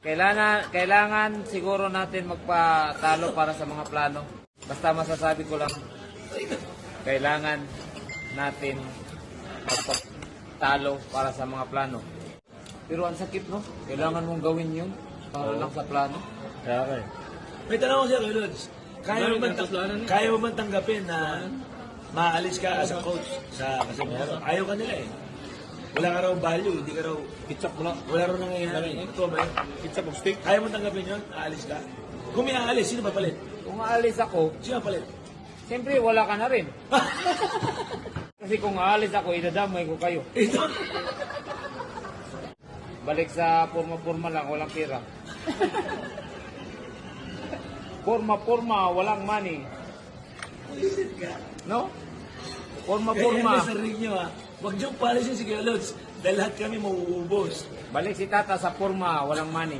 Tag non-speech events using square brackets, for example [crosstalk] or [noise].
Kailangan, kailangan siguro natin magpatalo para sa mga plano. Basta masasabi ko lang, kailangan natin magpatalo para sa mga plano. Pero ang sakit, no? Kailangan mong gawin yun para lang sa plano. Kaya ka eh. May tanong ko sa'yo, Lods. Kaya mo, man, kaya mo man tanggapin na maalis ka as a coach sa kasi ayaw ka nila eh. Wala ka raw value, hindi ka raw, Ketchup mo lang. wala raw nangyayari. Ito ba yun? Ketchup of steak. Kaya mo tanggapin yun? Aalis ka? Kung may aalis, sino ba palit? Kung aalis ako, Sino palit? siyempre wala ka na rin. [laughs] Kasi kung aalis ako, idadamay ko kayo. Ito. Balik sa forma-forma lang, walang pera. [laughs] Forma-forma, walang money. No? Kaya Forma-forma. sa ring nyo ha. Huwag niyong palisin si Kuya Lods. Dahil lahat kami mauubos. Balik si tata sa forma, walang money.